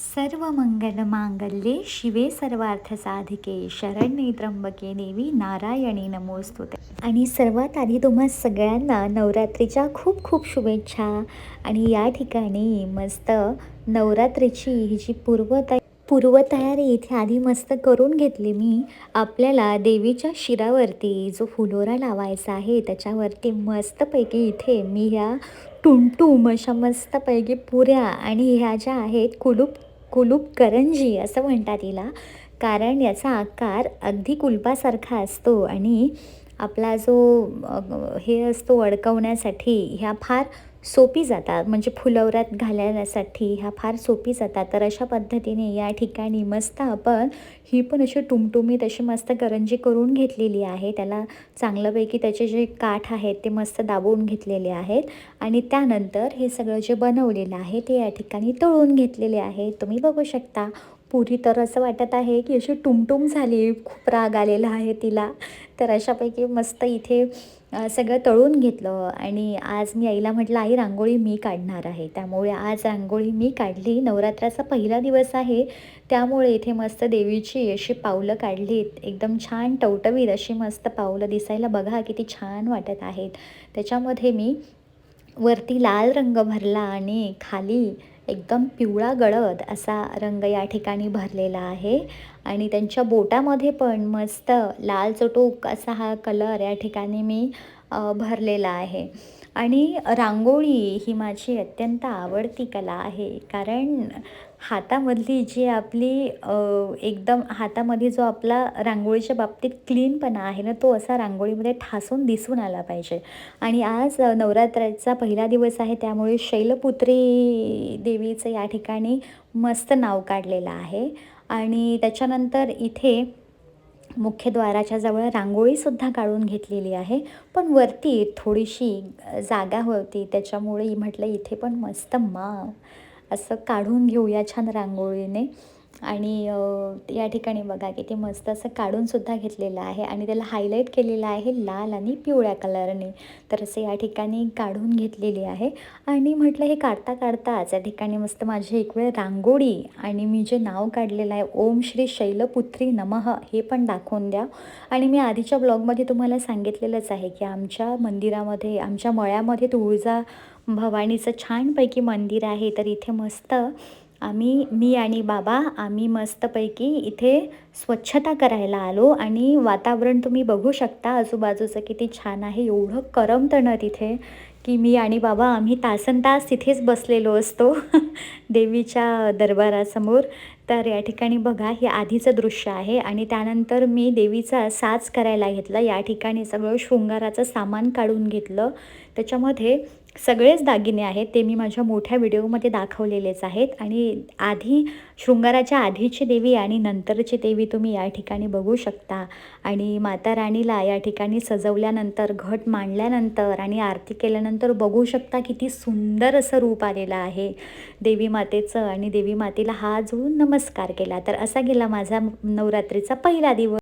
सर्व मंगल मांगल्ये शिवे सर्वार्थ साधिके शरण्ये त्र्यंबके देवी नारायणी नमोस्तुते. आणि सर्वात आधी तुम्हा सगळ्यांना नवरात्रीच्या खूप खूप शुभेच्छा. आणि या ठिकाणी मस्त नवरात्रीची ही जी पूर्वतया पूर्वतयारी इथे आधी मस्त करून घेतली मी आपल्याला देवीच्या शिरावरती जो फुलोरा लावायचा आहे त्याच्यावरती मस्तपैकी इथे मी ह्या टुमटुम अशा मस्तपैकी पुऱ्या आणि ह्या ज्या आहेत कुलूप कुलूप करंजी असं म्हणतात तिला कारण याचा आकार अगदी कुलपासारखा असतो आणि आपला जो हे असतो अडकवण्यासाठी ह्या फार सोपी जातात. म्हणजे फुलवऱ्यात घालण्यासाठी ह्या फार सोपी जातात. तर अशा पद्धतीने या ठिकाणी मस्त आपण ही पण अशी टुमटुमीत अशी मस्त करंजी करून घेतलेली आहे. त्याला चांगल्यापैकी त्याचे जे काठ आहेत ते मस्त दाबवून घेतलेले आहेत. आणि त्यानंतर हे सगळं जे बनवलेलं आहे ते या ठिकाणी तळून घेतलेले आहे. तुम्ही बघू शकता. पुरी तर असं वाटत आहे की अशी टुमटुम झाली खूप राग आलेला आहे तिला. तर अशापैकी मस्त इथे सगळं तळून घेतलं आणि आज मी आईला म्हटलं आई रांगोळी मी काढणार आहे. त्यामुळे आज रांगोळी मी काढली. नवरात्राचा पहिला दिवस आहे. त्यामुळे इथे मस्त देवीची अशी पावलं काढलीत. एकदम छान टवटवीत अशी मस्त पावलं दिसायला बघा किती छान वाटत आहेत. त्याच्यामध्ये मी वरती लाल रंग भरला आणि खाली एकदम पिवळा गळद असा रंग या ठिकाणी भरलेला आहे. आणि त्यांच्या बोटामध्ये पण मस्त लाल चटूक असा हा कलर या ठिकाणी मी भरलेला आहे. आणि रांगोळी ही माझी अत्यंत आवडती कला आहे. कारण हातामधली जी आपली एकदम हातामध्ये जो आपला रांगोळीच्या बाबतीत क्लीनपणा आहे ना तो असा रांगोळीमध्ये ठासून दिसून आला पाहिजे. आणि आज नवरात्राचा पहिला दिवस आहे त्यामुळे शैलपुत्री देवीचं या ठिकाणी मस्त नाव काढलेलं आहे. आणि त्याच्यानंतर इथे मुख्यद्वाराच्या जवळ रांगोळीसुद्धा काढून घेतलेली आहे. पण वरती थोडीशी जागा होती. त्याच्यामुळे म्हटलं इथे पण मस्त मा असं काढून घेऊया छान रांगोळीने. आणि या ठिकाणी बघा की ते मस्त असं काढूनसुद्धा घेतलेलं आहे आणि त्याला हायलाईट केलेलं आहे लाल आणि पिवळ्या कलरने तर असं या ठिकाणी काढून घेतलेली आहे. आणि म्हटलं हे काढता काढताच या ठिकाणी मस्त माझी एक वेळ रांगोळी आणि मी जे नाव काढलेलं आहे ओम श्री शैलपुत्री नमः हे पण दाखवून द्या. आणि मी आधीच्या ब्लॉगमध्ये तुम्हाला सांगितलेलंच आहे की आमच्या मंदिरामध्ये आमच्या मळ्यामध्ये तुळजा भवानीचं छानपैकी मंदिर आहे. तर इथे मस्त आम्ही मी आणि बाबा आम्ही मस्तपैकी इथे स्वच्छता करायला आलो आणि वातावरण तुम्ही बघू शकता आजूबाजूचं किती छान आहे. एवढं करमतं ना तिथे. की मी आणि बाबा आम्ही तासन तास तिथेच बसलेलो असतो देवीच्या दरबारासमोर. तर या ठिकाणी बघा हे आधीचं दृश्य आहे आणि त्यानंतर मी देवीचा साज करायला घेतला. या ठिकाणी सगळं शृंगाराचं सामान काढून घेतलं. त्याच्यामध्ये सगळेच दागिने आहेत ते मी माझ्या मोठ्या व्हिडिओमध्ये दाखवलेलेच आहेत. आणि आधी शृंगाराच्या आधीची देवी आणि नंतरची देवी तुम्ही या ठिकाणी बघू शकता. आणि माता राणीला या ठिकाणी सजवल्यानंतर घट मांडल्यानंतर आणि आरती केल्यानंतर बघू शकता किती सुंदर असं रूप आलेलं आहे. देवी मातेचं आणि देवी मातेला हा जो नमस्कार केला. तर असा गेला माझा नवरात्रीचा पहिला दिवस.